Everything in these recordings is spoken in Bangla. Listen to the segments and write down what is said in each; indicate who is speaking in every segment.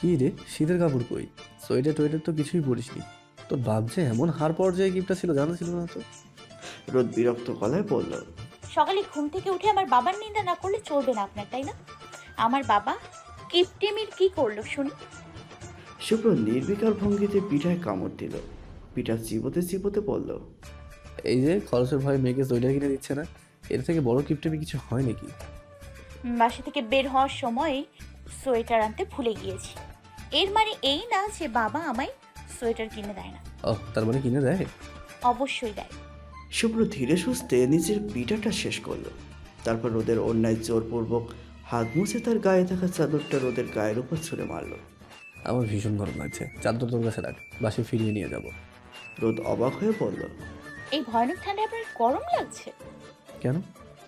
Speaker 1: কি রে? শীতের কাপড় কই? সোয়েটার টোয়েটার তো কিছুই পরিসনি। তোর বাপ যে এমন হার পর্যায়ে গিফটটা ছিল জানা ছিল না তো।
Speaker 2: রোদ বিরক্ত গলায় বলল
Speaker 3: সকালে ঘুম থেকে উঠে আমার বাবার নিন্দা না করলে চলবে না আপনার তাই না? আমার বাবা কিপটেমির কি করল শুনি।
Speaker 2: শুভ্র নির্বিকার ভঙ্গিতে পিঠায় কামড় দিল। পিঠা চিবোতে চিবোতে বলল
Speaker 1: এই যে খরচের ভয়ে মেয়েকে সোয়েটার কিনে দিচ্ছে না এর থেকে বড় গিফট আমি কিছু হয় নাকি?
Speaker 3: বাসা থেকে বের হওয়ার সময় সোয়েটার আনতে ভুলে গিয়েছি। এর মানে এই না যে বাবা আমায় সোয়েটার কিনে দেয় না।
Speaker 1: ও তার মানে কিনে দেয়?
Speaker 3: অবশ্যই দেয়।
Speaker 2: শুভ্র ধীরে সুস্থে নিজের পিঠাটা শেষ করল। তারপর রোদের অন্যায় জোরপূর্বক হাত মুছে তার গায়ে থাকা চাদরটা রোদের গায়ের উপর ছুঁড়ে মারল।
Speaker 1: আমার ভীষণ গরম লাগছে। চাদর তোর কাছে রাখ বাসে ফিরিয়ে নিয়ে যাব।
Speaker 2: রোদ অবাক হয়ে বলল
Speaker 3: এই ভয়ানক ঠান্ডায় আপনার গরম লাগছে?
Speaker 1: কেন?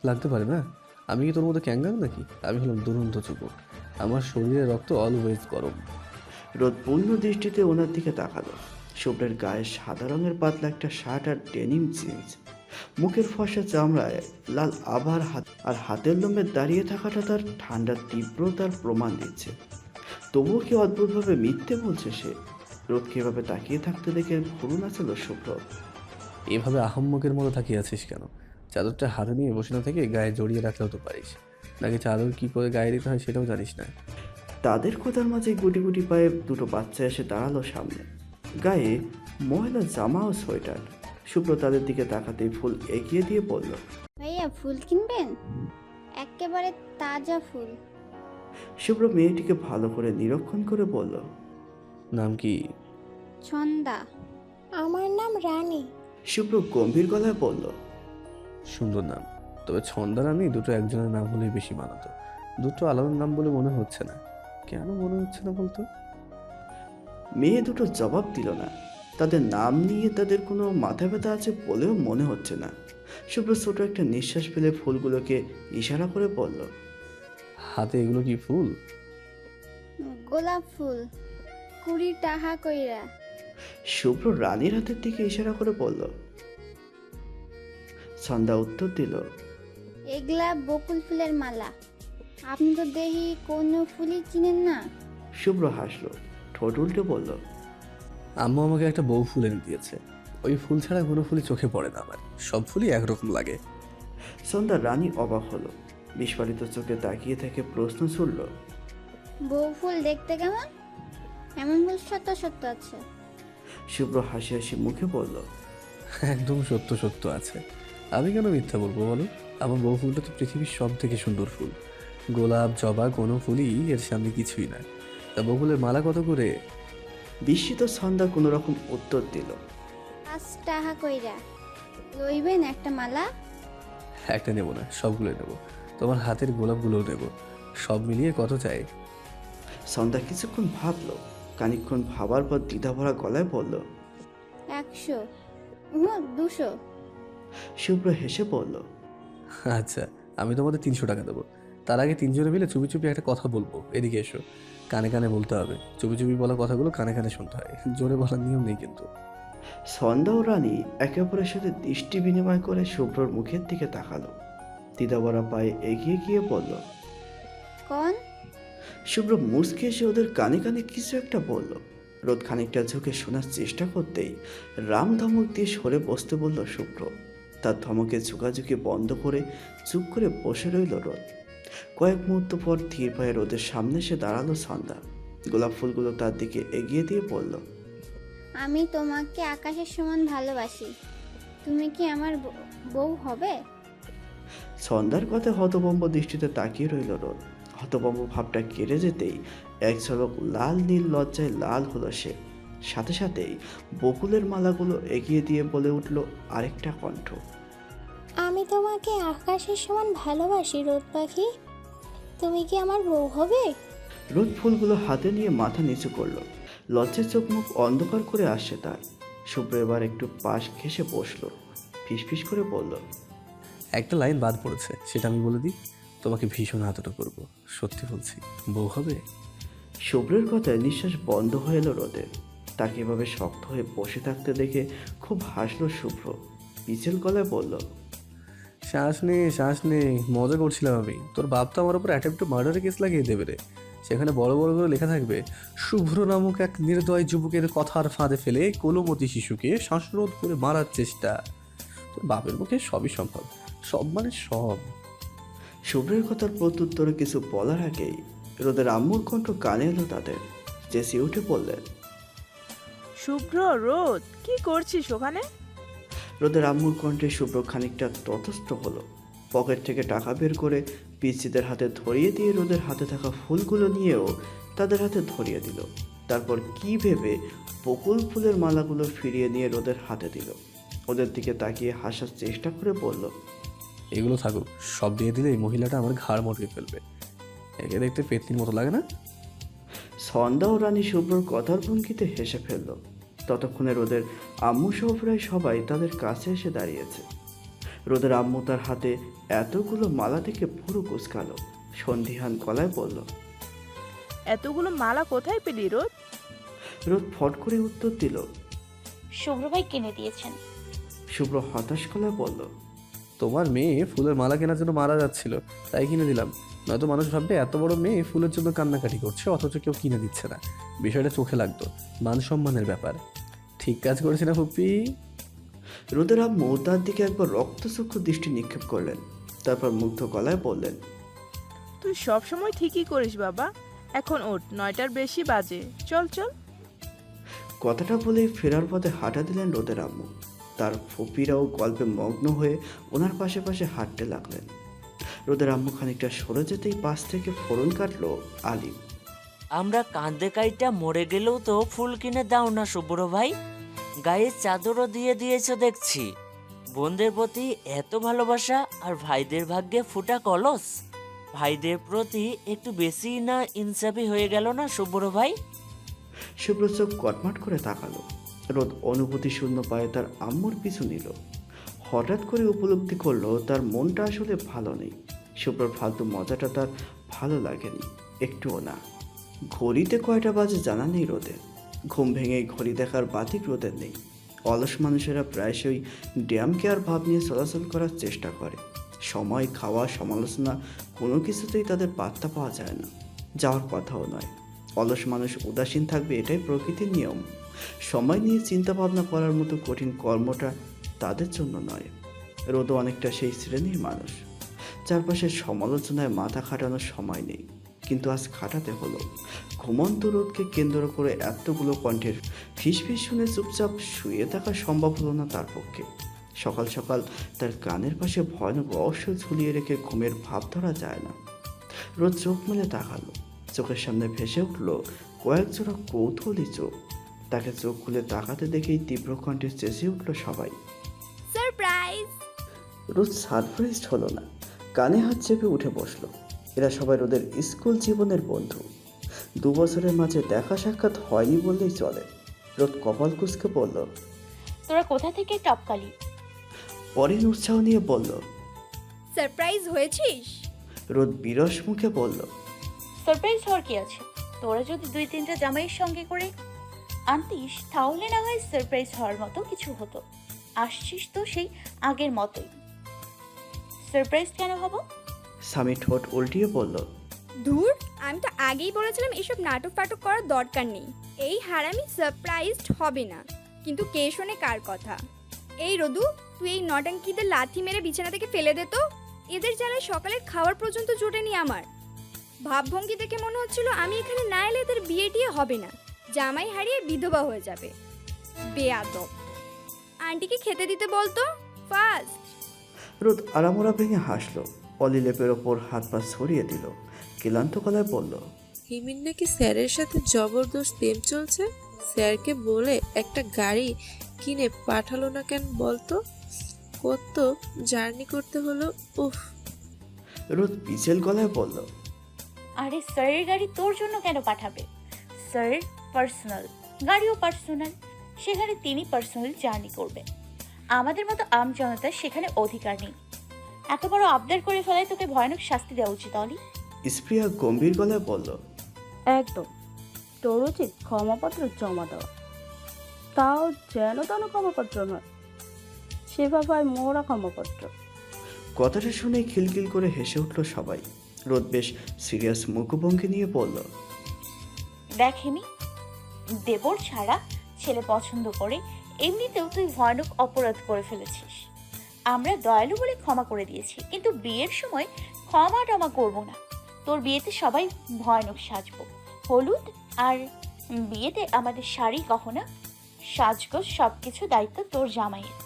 Speaker 1: লাগতে পারে না। আমি কি তোর মতো ক্যাঙ্গার নাকি? আমি হলাম দুরন্ত যুবক। আমার শরীরে রক্ত অলওয়েজ গরম।
Speaker 2: রোদ পূর্ণ দৃষ্টিতে ওনার দিকে তাকালো। শুভ্রের গায়ে সাদা রঙের পাতলা একটা শার্ট আর ডেনিম জিন্স। মুখের ফসা চামড়ায় লাল আবার হাত আর হাতের লোমে দাঁড়িয়ে থাকাটা তার ঠান্ডার তীব্রতার প্রমাণ দিচ্ছে। তবুও কি অদ্ভুতভাবে মিথ্যে বলছে সে? রোদকে এভাবে তাকিয়ে থাকতে দেখে ভুরু নাচল শুভ্র।
Speaker 1: এভাবে আহম্মকের মতো তাকিয়ে আছিস কেন? চাদরটা হাতে নিয়ে বসে না থেকে গায়ে জড়িয়ে রাখলেও তো পারিস। নাকি চাদর কি করে গায়ে দিতে হয় সেটাও জানিস না?
Speaker 2: তাদের কথার মাঝে গুটি গুটি পায়ে দুটো বাচ্চা এসে দাঁড়াল সামনে। গায়ে ময়লা জামা ও সোয়েটার। শুভ্র তাদের দিকে তাকাতেই ফুল এগিয়ে দিয়ে বলল
Speaker 4: ভাইয়া ফুল কিনবেন? একেবারে তাজা ফুল।
Speaker 2: শুভ্র মেয়েটিকে ভালো করে নিরীক্ষণ করে বলল
Speaker 1: নাম কি?
Speaker 4: ছন্দা। আমার নাম রানী।
Speaker 2: শুভ্র গম্ভীর গলায় বলল
Speaker 1: সুন্দর নাম। তবে ছন্দারানি দুটো একজনের নাম হলেই বেশি মানাতো। দুটো আলাদা নাম বলে মনে হচ্ছে না। কেন মনে হচ্ছে না বলতো?
Speaker 2: মেয়ে দুটো জবাব দিল না। তাদের নাম নিয়ে তাদের কোনো মাথা ব্যথা আছে বলেও মনে হচ্ছে না। শুভ্র ছোট একটা নিঃশ্বাস ফেলে ফুলগুলোকে ইশারা করে বলল
Speaker 1: হাতে এগুলো কি ফুল?
Speaker 4: গোলাপ ফুল। কুড়ি টাকা কইরা।
Speaker 2: শুভ্র রানীর হাতের দিকে ইশারা করে বলল সন্ধ্যা উত্তর দিল
Speaker 4: এগুলা বকুল ফুলের মালা। আপনি তো দেখি কোনো ফুলই চিনেন না।
Speaker 2: শুভ্র হাসলো ঠোঁট উল্টে বলল
Speaker 1: আম্মু আমাকে একটা বউ ফুল এনে দিয়েছে। ওই ফুল ছাড়া কোনো ফুলই চোখে পড়ে না আমার। সব ফুলই একরকম লাগে।
Speaker 2: সন্ধ্যা রানী অবাক হলো বিস্ফারিত চোখে তাকিয়ে থেকে প্রশ্ন ছুড়ল
Speaker 4: বউ ফুল দেখতে কেমন? এমন ফুল সত্য সত্য আছে।
Speaker 2: শুভ্র হাসি হাসি মুখে বলল
Speaker 1: একদম সত্য সত্য আছে। আমি কেন মিথ্যা বলব বলো? আমার বউ ফুলটা তো পৃথিবীর সব থেকে সুন্দর ফুল। গোলাপ জবা কোনো ফুলই এর সামনে কিছুই না। তা বকুলের মালা কত করে?
Speaker 2: বিস্মিত সন্ধ্যা কোনো রকম উত্তর দিল।
Speaker 4: পাঁচ টাকা কইরা। লইবেন একটা মালা?
Speaker 1: একটা নেব না সবগুলো নেব। তোমার হাতের গোলাপগুলোও নেব। সব মিলিয়ে কত চাই?
Speaker 2: সন্ধ্যা কিছুক্ষণ ভাবলো খানিকক্ষণ ভাবার পর দ্বিধাভরা গলায় বলল
Speaker 4: একশো। দুশো।
Speaker 2: শুভ্র হেসে বলল
Speaker 1: আচ্ছা আমি তোমাদের তিনশো টাকা দেবো। তার আগে তিনজনে মিলে চুপি চুপি একটা কথা বলব। এদিকে এসো। কানে কানে বলতে হবে। চুপি চুপি বলা কথাগুলো কানে কানে শুনতে হয়। জোরে বলার নিয়ম নেই কিন্তু।
Speaker 2: সন্ধ্যা ও রানী একে অপরের সাথে দৃষ্টি বিনিময় করে শুভ্রর মুখের দিকে তাকালো। দ্বিধাভরা পায়ে এগিয়ে গিয়ে বলল
Speaker 4: কন?
Speaker 2: শুভ্র মুসকে এসে ওদের কানে কানে কিছু একটা বলল। রোদ খানিকটা ঝুঁকে শোনার চেষ্টা করতেই রাম ধমক দিয়ে সরে বসতে বলল শুভ্র। তার ধমকে ঝুঁকাঝুঁকি বন্ধ করে চুপ করে বসে রইল রোদ। কয়েক মুহূর্ত পর ধীর পায়ে রোদের সামনে সে দাঁড়াল সন্ধ্যা গোলাপ ফুলগুলো তার দিকে এগিয়ে দিয়ে বলল
Speaker 4: আমি তোমাকে আকাশের সমান ভালোবাসি। তুমি কি আমার বউ হবে?
Speaker 2: সন্ধ্যার কথা হতবম্ব দৃষ্টিতে তাকিয়ে রইল রোদ। হতবম্ব ভাবটা কেড়ে যেতেই এক ঝলক লাল নীল লজ্জায় লাল হলো সে। সাথে সাথেই বকুলের মালাগুলো এগিয়ে দিয়ে বলে উঠল আরেকটা কণ্ঠ
Speaker 5: আমি তোমাকে আকাশের সমান ভালোবাসি রোদ পাখি। তুমি কি আমার বউ হবে?
Speaker 2: রোদ ফুলগুলো হাতে নিয়ে মাথা নিচু করল। লজ্জায় চোখ মুখ অন্ধকার করে আসছে তার। শুভ্র এবার একটু পাশ ঘেসে বসল। ফিসফিস করে বলল
Speaker 1: একটা লাইন বাদ পড়েছে সেটা আমি বলে দিই। তোমাকে ভীষণ আদর করব সত্যি বলছি। বউ হবে?
Speaker 2: শুভ্রের কথায় নিঃশ্বাস বন্ধ হয়ে এলো রোদের। তাকে এভাবে শক্ত হয়ে বসে থাকতে দেখে খুব হাসলো শুভ্র। পিছেল গলায় বলল
Speaker 1: শ্বাস নে শ্বাস নে মজা করছিলাম আমি। তোর বাপ তো আমার উপর অ্যাটেম্প টু মার্ডারের কেস লাগিয়ে দেবে রে। সেখানে বড় বড় করে লেখা থাকবে শুভ্র নামক এক নির্দয় যুবকের কথার ফাঁদে ফেলে কোলমতি শিশুকে শ্বাসরোধ করে মারার চেষ্টা। তোর বাপের মুখে সবই সম্ভব সব মানে সব।
Speaker 2: শুভ্রের কথার প্রত্যুত্তরে কিছু বলার আগেই রোদের আম্মুর কণ্ঠ কানে এলো তাদের। জেসি উঠে বললেন
Speaker 6: শুভ্র রোদ কি করছিস ওখানে?
Speaker 2: রোদের আম্মুর কণ্ঠে শুভ্র খানিকটা তটস্থ হলো। পকেট থেকে টাকা বের করে পিচিদের হাতে ধরিয়ে দিয়ে রোদের হাতে থাকা ফুলগুলো নিয়েও তাদের হাতে ধরিয়ে দিল। তারপর কি ভেবে বকুল ফুলের মালাগুলো ফিরিয়ে নিয়ে রোদের হাতে দিল। ওদের দিকে তাকিয়ে হাসার চেষ্টা করে বলল
Speaker 1: এগুলো থাকুক সব দিয়ে দিলে এই মহিলাটা আমার ঘাড় মটকে ফেলবে। একে দেখতে পেতনির মতো লাগে না?
Speaker 2: সন্ধ্যা ও রানী শুভ্রর কথার ভঙ্গিতে হেসে ফেলল। ততক্ষণে রোদের আম্মু সহ প্রায় সবাই তাদের কাছে এসে দাঁড়িয়েছে। রোদের আম্মু তার হাতে এতগুলো মালা থেকে পুরো কুচকালো সন্ধিহান গলায় বলল
Speaker 6: এতগুলো মালা কোথায় পেলি রোদ?
Speaker 2: রোদ ফট করে উত্তর দিল
Speaker 3: শুভ্র ভাই কিনে দিয়েছেন।
Speaker 2: শুভ্র হতাশ গলায় বলল
Speaker 1: তোমার মেয়ে ফুলের মালা কেনার জন্য মারা যাচ্ছিল তাই কিনে দিলাম। নয়তো মানুষ ভাববে এত বড় মেয়ে ফুলের জন্য কান্নাকাটি করছে অথচ কেউ কিনে দিচ্ছে না। বিষয়টা চোখে লাগতো। মান সম্মানের ব্যাপার। ঠিক কাজ করেছি না ফুপ্পি
Speaker 2: রোদের আম্মু তার দিকে একবার রক্তচক্ষু দৃষ্টি নিক্ষেপ করলেন তারপর মুগ্ধ গলায় বললেন
Speaker 6: তুই সব সময় ঠিকই করিস বাবা এখন ওঠ নয়টার বেশি বাজে। চল চল।
Speaker 2: কথাটা বলেই ফেরার পথে হাঁটা দিলেন রোদের আম্মু। তার ফুপিরাও গল্পে মগ্ন হয়ে ওনার পাশে পাশে হাঁটতে লাগলেন। রোদের আম্মু খানিকটা সরে যেতেই পাশ থেকে ফোরন কাটলো আলিম।
Speaker 7: আমরা কাঁদে কাইটা মরে গেলেও তো ফুল কিনে দাও না শুভ্র ভাই। গায়ে চাদরও দিয়ে দিয়েছ দেখছি। বোনদের প্রতি এত ভালোবাসা আর ভাইদের ভাগ্যে ফুটা কলস? ভাইদের প্রতি একটু বেশি না ইনসাফি হয়ে গেল না শুভ্র ভাই?
Speaker 2: শুভ্র চোখ কটমাট করে তাকালো। রোদ অনুভূতি শূন্য পায়ে তার আম্মুর পিছু নিল। হঠাৎ করে উপলব্ধি করল তার মনটা আসলে ভালো নেই। শুভ্রর ফালতু মজাটা তার ভালো লাগেনি, একটুও না। ঘড়িতে কয়টা বাজে জানা নেই রোদের। ঘুম ভেঙে ঘড়ি দেখার বাতিক রোদের নেই। অলস মানুষেরা প্রায়শই ড্যাম কেয়ার ভাব নিয়ে চলাচল করার চেষ্টা করে। সময়, খাওয়া, সমালোচনা কোনো কিছুতেই তাদের পাত্তা পাওয়া যায় না। যাওয়ার কথাও নয়। অলস মানুষ উদাসীন থাকবে এটাই প্রকৃতির নিয়ম। সময় নিয়ে চিন্তা ভাবনা করার মতো কঠিন কর্মটা তাদের জন্য নয়। রোদও অনেকটা সেই শ্রেণির মানুষ। চারপাশের সমালোচনায় মাথা খাটানোর সময় নেই। কিন্তু আজ খাটাতে হলো। ঘুমন্ত রোদকে কেন্দ্র করে এতগুলো কণ্ঠের ফিসফিস শুনে চুপচাপ শুয়ে থাকা সম্ভব হলো না তার পক্ষে। সকাল সকাল তার কানের পাশে ভয়ানক রহস্য ঝুলিয়ে রেখে ঘুমের ভাব ধরা যায় না। রোদ চোখ মেলে তাকালো। চোখের সামনে ভেসে উঠল কয়েক জোড়া কৌতূহলী চোখ। তাকে চোখ খুলে তাকাতে দেখেই তীব্র কণ্ঠে চেঁচিয়ে উঠল সবাই। রোজ সারপ্রাইজড হলো না। কানে হাত চেপে উঠে বসল। এরা সবাই ওদের স্কুল জীবনের বন্ধু। দু বছরের মাঝে দেখা সাক্ষাৎ হয়নি বললেই চলে। রোদ কপাল কুচকে বলল
Speaker 3: তোরা কোথা থেকে টপকালি?
Speaker 2: পরের উৎসাহ নিয়ে বলল
Speaker 5: সারপ্রাইজ হয়েছিস?
Speaker 2: রোদ বিরস মুখে বলল
Speaker 3: সারপ্রাইজ হওয়ার কি আছে? তোরা যদি দুই তিনটা জামাইয়ের সঙ্গে করে আনতিস তাহলে না হয় সারপ্রাইজ হওয়ার মতো কিছু হতো। আসছিস তো সেই আগের মতোই। সারপ্রাইজ কেন হব?
Speaker 2: স্বামী ঠোঁট উল্টিয়ে বলল
Speaker 8: ধুর আমি তো আগেই বলেছিলাম এসব নাটক ফাটক করার দরকার নেই। এই হারামি সারপ্রাইজড হবে না। কিন্তু কে শোনে কার কথা? এই রদু তুই এই নটাঙ্কিদের লাথি মেরে বিছানা থেকে ফেলে দে তো। এদের জ্বালায় সকালের খাওয়ার পর্যন্ত জোটেনি আমার। ভাবভঙ্গি দেখে মনে হচ্ছিল আমি এখানে না এলে এদের বিয়ে টিয়ে হবে না। জামাই হারিয়ে বিধবা হয়ে যাবে। বেয়াদব। আন্টিকে খেতে দিতে বলতো? ফার্স্ট
Speaker 2: রোদ আরামোরা ভেঙে হাসলো। অলি লেপের ওপর হাত পা ছড়িয়ে দিল। ক্লান্ত গলায় বলল
Speaker 9: হিমিন নাকি স্যারের সাথে জবরদস্ত প্রেম চলছে? স্যারকে বলে একটা গাড়ি কিনে পাঠালো না কেন বলতো? কত জার্নি করতে হলো উফ।
Speaker 2: রোদ পিছেল গলায় বলল
Speaker 3: আরে স্যারের গাড়ি তোর জন্য কেন পাঠাবে? স্যার পার্সোনাল গাড়িও পার্সোনাল। সেখানে তিনি পার্সোনাল জার্নি করবেন আমাদের মতো আম জনতার সেখানে অধিকার নেই। এত বড় আবদার করে ফেলায় তোকে ভয়ানক শাস্তি দেওয়া উচিত অলি।
Speaker 2: স্প্রিয়া গম্ভীর গলায় বলল
Speaker 10: একদম। তোর উচিত ক্ষমাপত্র জমা দেওয়া। তাও যেন তেন ক্ষমাপত্র নয় সেভাবে মোরা ক্ষমাপত্র।
Speaker 2: কথাটা শুনে খিলখিল করে হেসে উঠল সবাই। রোদ বেশ সিরিয়াস মুখভঙ্গি নিয়ে বলল
Speaker 3: দেখেনি দেবর ছাড়া ছেলে পছন্দ করে এমনিতেও তুই ভয়ানক অপরাধ করে ফেলেছিস। আমরা দয়ালু বলে ক্ষমা করে দিয়েছি কিন্তু বিয়ের সময় ক্ষমা টমা করব না। তোর বিয়েতে সবাই ভয়ানক সাজবো। হলুদ আর বিয়েতে আমাদের শাড়ি গহনা সাজগোজ সব কিছু দায়িত্ব তোর জামাইয়ের।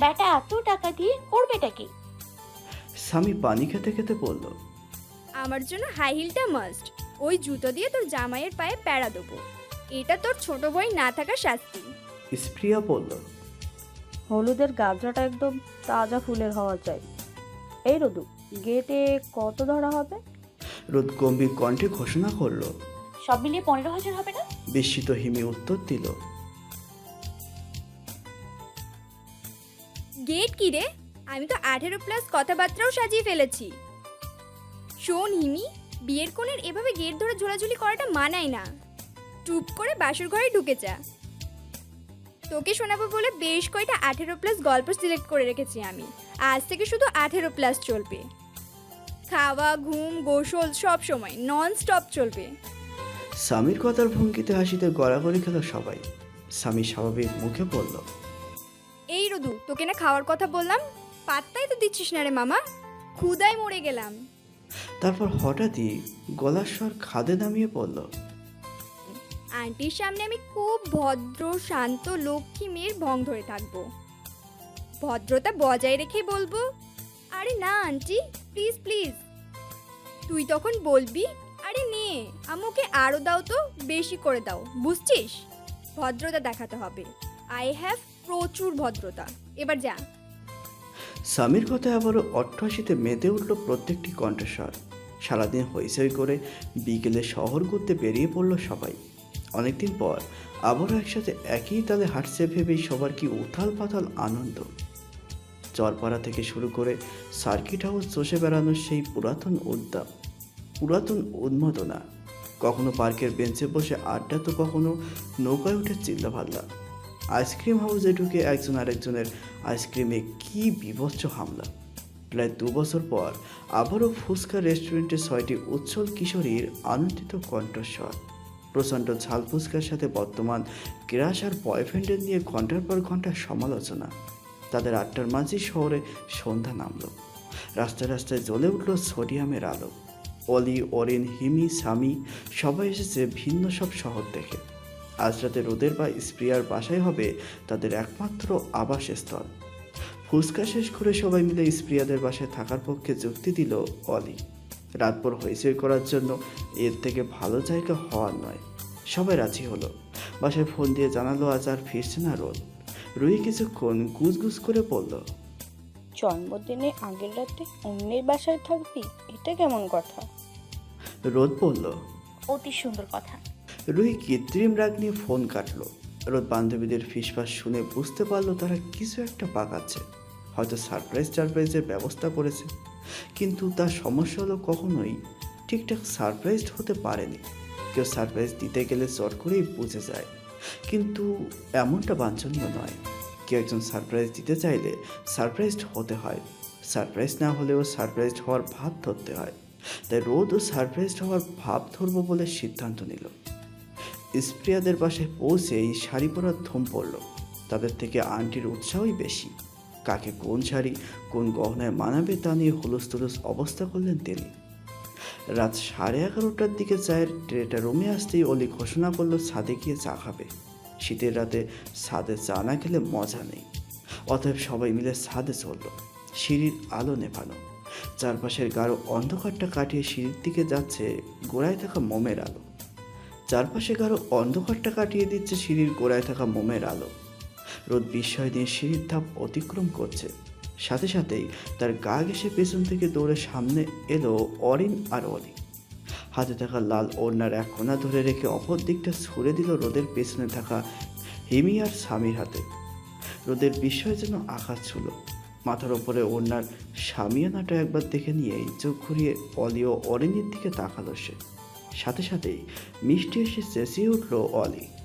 Speaker 3: ব্যাটা এত টাকা দিয়ে করবেটা কি?
Speaker 2: স্বামী পানি খেতে খেতে বলল
Speaker 8: আমার জন্য হাই হিলটা মাস্ট ওই জুতো দিয়ে তোর জামাইয়ের পায়ে প্যাড়া দেবো। এটা তোর ছোট বই না থাকা শাস্তি।
Speaker 2: স্প্রিয়া বলল
Speaker 10: হলুদের গাজরাটা একদম তাজা ফুলের হওয়া চাই। এই রদু গেটে কত ধরা হবে?
Speaker 2: রোদ গম্ভীর কণ্ঠে ঘোষণা করল।
Speaker 3: সব মিলিয়ে পনেরো হাজার হবে না?
Speaker 2: বিস্মিত হিমি উত্তর দিল।
Speaker 8: গেট কি রে? আমি তো আঠেরো প্লাস কথাবার্তাও সাজিয়ে ফেলেছি। শোন হিমি বিয়ের কোণের এভাবে গেট ধরে ঝোলাঝুলি করাটা মানায় না। টুপ করে বাসর ঘরে ঢুকে যা। তোকে শোনাবো বলে বেশ কয়টা আঠেরো প্লাস গল্প সিলেক্ট করে রেখেছি আমি। আজ থেকে শুধু আঠেরো প্লাস চলবে। খাওয়া ঘুম গোসল সব সময় নন স্টপ চলবে।
Speaker 2: স্বামীর কথার ভঙ্গিতে হাসিতে গড়াগড়ি খেল সবাই। স্বামী স্বাভাবিক মুখে বলল
Speaker 8: এই রদু তোকে না খাওয়ার কথা বললাম? পাত্তাই তো দিচ্ছিস না রে মামা। ক্ষুদায় মরে গেলাম।
Speaker 2: তারপর হঠাৎই গলার স্বর খাদে নামিয়ে পড়ল
Speaker 8: আন্টির সামনে আমি খুব ভদ্র, শান্ত লক্ষ্মী মেয়ের ভং ধরে থাকব। ভদ্রতা বজায় রেখে বলব, আরে না, আন্টি প্লিজ প্লিজ তুই তখন বলবি, আরে নে, আমাকে আরও দাও তো, বেশি করে দাও, বুঝছিস? ভদ্রতা দেখাতে হবে। আই হ্যাভ প্রচুর ভদ্রতা। এবার যা।
Speaker 2: স্বামীর কথায় আবারও অট্টহাসিতে মেতে উঠল প্রত্যেকটি কণ্ঠস্বর। সারাদিন হইচই করে বিকেলে শহর ঘুরতে বেরিয়ে পড়ল সবাই। অনেকদিন পর আবারও একসাথে একই তালে হাঁটছে ভেবেই সবার কি উথাল পাথাল আনন্দ। চরপাড়া থেকে শুরু করে সার্কিট হাউস চষে বেড়ানোর সেই পুরাতন উদ্যাম, পুরাতন উন্মাদনা। কখনো পার্কের বেঞ্চে বসে আড্ডা তো কখনো নৌকায় উঠে চিল্লাভাল্লা আইসক্রিম হাউসে ঢুকে একজন আরেকজনের আইসক্রিমে কি বিভৎস হামলা। প্রায় দু বছর পর আবারও ফুচকা রেস্টুরেন্টে ছয়টি উচ্ছল কিশোরীর আনন্দিত কণ্ঠস্বর। প্রচণ্ড ঝাল ফুচকার সাথে বর্তমান ক্রাশ আর বয়ফ্রেন্ডের নিয়ে ঘণ্টার পর ঘণ্টা সমালোচনা। তাদের আটটার মাঝে শহরে সন্ধ্যা নামলো। রাস্তায় রাস্তায় জ্বলে উঠল সোডিয়ামের আলো। অলি, অরিন, হিমি স্বামী সবাই এসেছে ভিন্ন সব শহর থেকে আজ রাতে রোদের বা স্প্রিয়ার বাসায় হবে তাদের একমাত্র আবাসস্থল। ফুচকা শেষ করে সবাই মিলে স্প্রিয়াদের বাসায় থাকার পক্ষে যুক্তি দিল অলি। রাতভর হইচই করার জন্য এর থেকে ভালো জায়গা হওয়ার নয়। সবাই রাজি হলো। বাসায় ফোন দিয়ে জানালো আজ আর ফিরছে না রোদ। রুই কিছুক্ষণ গুজগুজ করে বলল
Speaker 10: জন্মদিনে আগের রাতে অন্যের বাসায় থাকবি? এটা কেমন কথা?
Speaker 2: রোদ বলল
Speaker 3: অতি সুন্দর কথা।
Speaker 2: রুই কৃত্রিম রাগ নিয়ে ফোন কাটলো। রোদ বান্ধবীদের ফিসফাস শুনে বুঝতে পারল তারা কিছু একটা পাকাচ্ছে হয়তো সারপ্রাইজ টারপ্রাইজের ব্যবস্থা করেছে। কিন্তু তার সমস্যা হলো কখনোই ঠিকঠাক সারপ্রাইজড হতে পারেনি। কেউ সারপ্রাইজ দিতে গেলে চট করেই বুঝে যায়। কিন্তু এমনটা বাঞ্ছনীয় নয়। কেউ একজন সারপ্রাইজ দিতে চাইলে সারপ্রাইজড হতে হয়। সারপ্রাইজ না হলেও সারপ্রাইজড হওয়ার ভাব ধরতে হয়। তাই রোদও সারপ্রাইজড হওয়ার ভাব ধরবো বলে সিদ্ধান্ত নিল। স্প্রিয়াদের বাসায় পৌঁছেই শাড়ি পরার ধুম পড়ল। তাদের থেকে আন্টির উৎসাহই বেশি। কাকে কোন শাড়ি, কোন গহনায় মানাবে তা নিয়ে হুলুস তুলুস অবস্থা করলেন তিনি। রাত সাড়ে এগারোটার দিকে চায়ের ট্রেটা রুমে আসতেই অলি ঘোষণা করল, ছাদে গিয়ে চা খাবে। শীতের রাতে ছাদে চা না খেলে মজা নেই। অতএব সবাই মিলে ছাদে চলল, সিঁড়ির আলো নেভানো। চারপাশের গাঢ় অন্ধকারটা কাটিয়ে সিঁড়ির দিকে যাচ্ছে গোড়ায় থাকা মোমের আলো। চারপাশে গাঢ় অন্ধকারটা কাটিয়ে দিচ্ছে সিঁড়ির গোড়ায় থাকা মোমের আলো। রোদ বিস্ময় নিয়ে সিঁড়ির ধাপ অতিক্রম করছে। সাথে সাথেই তার গা ঘেসে পেছন থেকে দৌড়ে সামনে এলো অরিন আর অলি। হাতে থাকা লাল ওড়নার এক কোনা ধরে রেখে অপর দিকটা ছুড়ে দিল রোদের পেছনে থাকা হিমি আর স্বামীর হাতে। রোদের বিস্ময় যেন আঘাত ছিল। মাথার ওপরে ওড়নার সামিয়ানাটা একবার দেখে নিয়েই চোখ ঘুরিয়ে অলি ও অরিনের দিকে তাকালো সে। সাথে সাথেই মিষ্টি এসে চেঁচিয়ে উঠল অলি।